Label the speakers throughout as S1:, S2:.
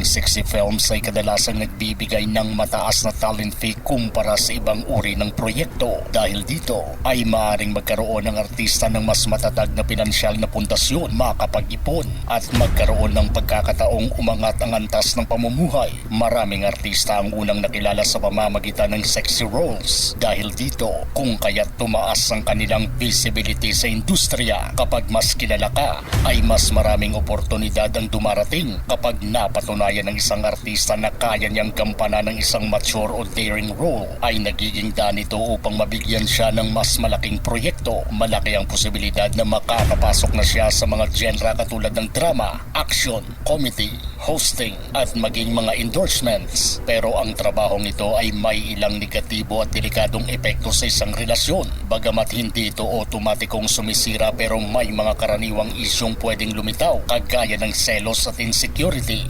S1: Industriya ng sexy films ay kadalasang nagbibigay ng mataas na talent fee kumpara sa ibang uri ng proyekto. Dahil dito ay maaaring magkaroon ng artista ng mas matatag na pinansyal na pundasyon, makapag-ipon at magkaroon ng pagkakataong umangat ang antas ng pamumuhay. Maraming artista ang unang nakilala sa pamamagitan ng sexy roles. Dahil dito, kung kaya't tumaas ang kanilang visibility sa industriya, kapag mas kilala ka, ay mas maraming oportunidad ang dumarating kapag napatunayan ng isang artista na kaya niyang gampanan ng isang mature o daring role ay nagiging danito upang mabigyan siya ng mas malaking proyekto. Malaki ang posibilidad na makakapasok na siya sa mga genre katulad ng drama, action, comedy, hosting at maging mga endorsements. Pero ang trabahong ito ay may ilang negatibo at delikadong epekto sa isang relasyon. Bagamat hindi ito otomatikong sumisira pero may mga karaniwang isyong pwedeng lumitaw kagaya ng selos at insecurity.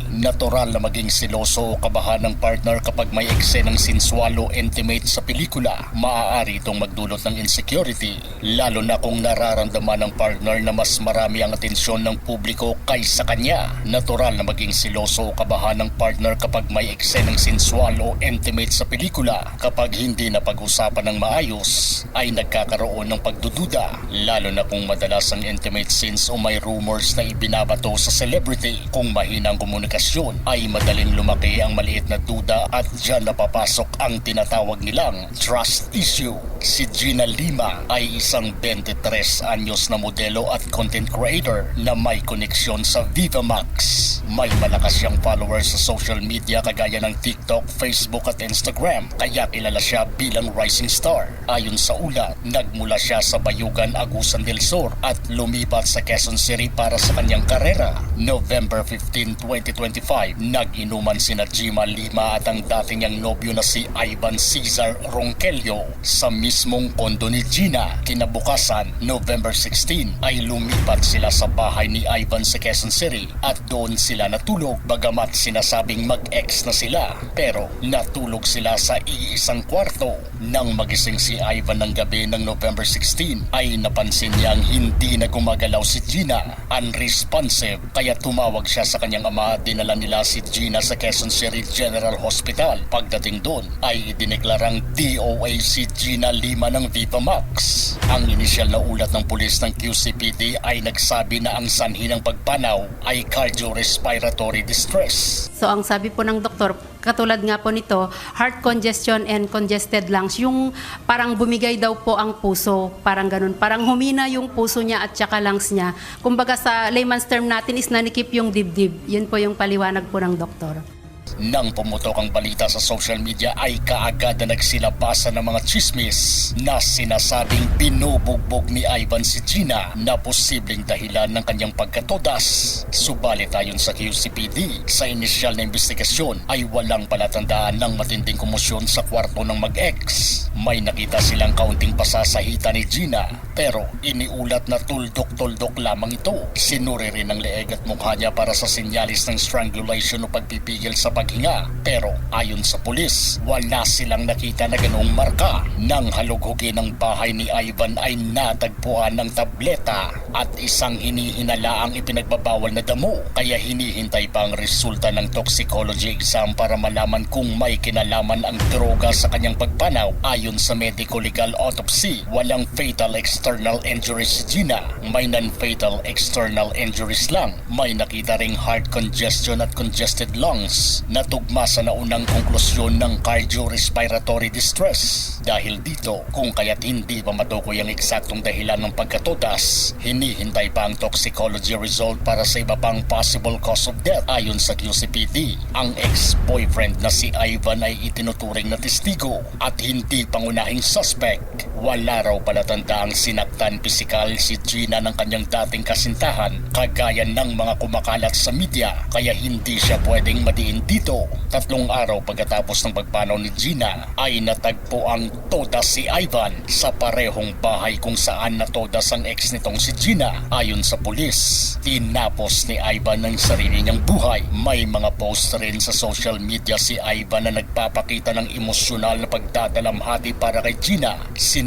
S1: Natural na maging siloso o kabahan ng partner kapag may eksenang sensual o intimate sa pelikula. Maaari itong magdulot ng insecurity lalo na kung nararamdaman ng partner na mas marami ang atensyon ng publiko kaysa kanya. Natural na maging siloso o kabahan ng partner kapag may eksenang sensual o intimate sa pelikula. Kapag hindi na pag-usapan ng maayos, ay nagkakaroon ng pagdududa. Lalo na kung madalas ang intimate scenes o may rumors na ibinabato sa celebrity. Kung mahina ang komunikasyon, ay madaling lumaki ang maliit na duda at dyan napapasok ang tinatawag nilang trust issue. Si Gina Lima ay isang 23 anyos na modelo at content creator na may koneksyon sa Viva Max. May malakas siyang followers sa social media kagaya ng TikTok, Facebook at Instagram kaya kilala siya bilang rising star. Ayon sa ulat, nagmula siya sa Bayugan, Agusan del Sur at lumipat sa Quezon City para sa kanyang karera. November 15, 2025, nag-inuman sina Jima Lima at ang dating niyang nobyo na si Ivan Cesar Ronquillo sa mismong kondo ni Gina. Kinabukasan, November 16, ay lumipat sila sa bahay ni Ivan sa Quezon City at doon sila natulog bagamat sinasabing mag-ex na sila. Pero natulog sila sa iisang kwarto. Nang magising si Ivan ng gabi ng November 16 ay napansin niyang hindi na gumagalaw si Gina. Unresponsive kaya tumawag siya sa kanyang ama dinala nila si Gina sa Quezon City General Hospital. Pagdating doon ay idineklarang DOA si Gina Lima ng Viva Max. Ang inisyal na ulat ng pulis ng QCPD ay nagsabi na ang sanhi ng pagpanaw ay cardiorespiratory distress.
S2: So ang sabi po ng doktor, katulad nga po nito, heart congestion and congested lungs, yung parang bumigay daw po ang puso, parang ganun. Parang humina yung puso niya at saka lungs niya. Kumbaga sa layman's term natin is nanikip yung dibdib. Yun po yung paliwanag po ng doktor.
S1: Nang pumutok ang balita sa social media ay kaagad na nagsilabasan ng mga chismis na sinasabing binubugbog ni Ivan si Gina na posibleng dahilan ng kanyang pagkatodas. Subalit ayon sa QCPD, sa inisyal na investigasyon ay walang palatandaan ng matinding komosyon sa kwarto ng mag-ex. May nakita silang kaunting pasasahita ni Gina pero iniulat na tuldok-tuldok lamang ito. Sinuri rin ang leeg at mukha niya para sa sinyalis ng strangulation o pagpipigil sa paghinga. Pero ayon sa pulis, wala silang nakita na ganoong marka. Nang halughugin ang bahay ni Ivan ay natagpuan ng tableta at isang hinihinala ang ipinagbabawal na damo. Kaya hinihintay pa ang resulta ng toxicology exam para malaman kung may kinalaman ang droga sa kanyang pagpanaw. Ayon sa medico legal autopsy, walang fatal external injuries si Gina. May non-fatal external injuries lang. May nakita ring heart congestion at congested lungs na tugma sa naunang konklusyon ng cardiorespiratory distress. Dahil dito, kung kaya't hindi pa matukoy ang eksaktong dahilan ng pagkatodas, hinihintay pa ang toxicology result para sa iba pang possible cause of death. Ayon sa QCPD, ang ex-boyfriend na si Ivan ay itinuturing na testigo at hindi pangunahing suspect. Wala raw palatandaang sinaktan pisikal si Gina ng kanyang dating kasintahan kagaya ng mga kumakalat sa media kaya hindi siya pwedeng madiin dito. Tatlong araw pagkatapos ng pagpanaw ni Gina ay natagpo ang todas si Ivan sa parehong bahay kung saan natodas ang ex nitong si Gina. Ayon sa pulis, tinapos ni Ivan ng sarili niyang buhay. May mga post rin sa social media si Ivan na nagpapakita ng emosyonal na pagdadalamhati para kay Gina.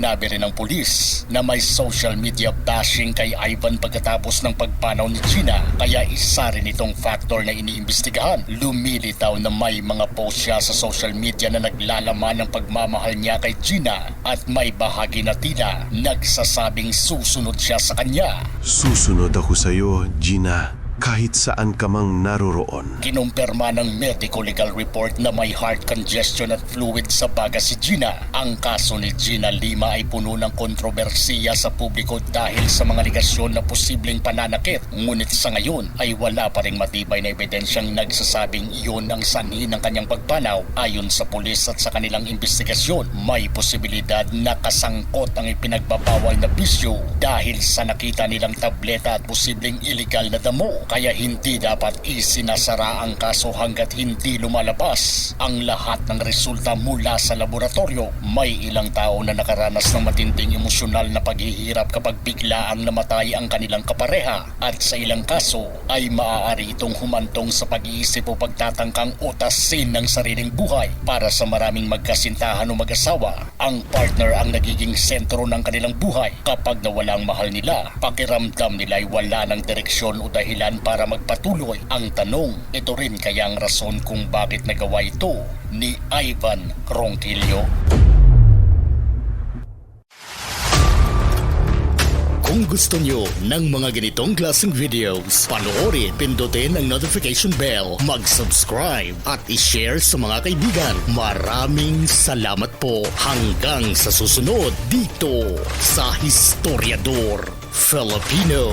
S1: Sinabi rin ng pulis na may social media bashing kay Ivan pagkatapos ng pagpanaw ni Gina kaya isa rin itong factor na iniimbestigahan. Lumilitaw na may mga post siya sa social media na naglalaman ng pagmamahal niya kay Gina at may bahagi na tila nagsasabing susunod siya sa kanya.
S3: Susunod ako sa iyo, Gina, kahit saan ka mang naroroon.
S1: Kinumpirma ng medico-legal report na may heart congestion at fluid sa baga si Gina. Ang kaso ni Gina Lima ay puno ng kontrobersiya sa publiko dahil sa mga ligasyon na posibleng pananakit. Ngunit sa ngayon ay wala pa ring matibay na ebidensyang nagsasabing iyon ang sanhi ng kanyang pagpanaw. Ayon sa pulis at sa kanilang investigasyon, may posibilidad na kasangkot ang ipinagbabawal na bisyo dahil sa nakita nilang tableta at posibleng illegal na damo kaya hindi dapat isinasara ang kaso hanggat hindi lumalabas ang lahat ng resulta mula sa laboratorio. May ilang tao na nakaranas ng matinding emosyonal na paghihirap kapag biglaang namatay ang kanilang kapareha at sa ilang kaso ay maaari itong humantong sa pag-iisip o pagtatangkang utasin ng sariling buhay para sa maraming magkasintahan o mag-asawa. Ang partner ang nagiging sentro ng kanilang buhay kapag nawala ang mahal nila. Pakiramdam nila ay wala ng direksyon o dahilan para magpatuloy. Ang tanong, ito rin kaya ang rason kung bakit nagawa ito ni Ivan Ronquillo.
S4: Kung gusto nyo ng mga ganitong klaseng videos, panoorin, pindutin ang notification bell, mag-subscribe at i-share sa mga kaibigan. Maraming salamat po hanggang sa susunod dito sa Historiador Filipino.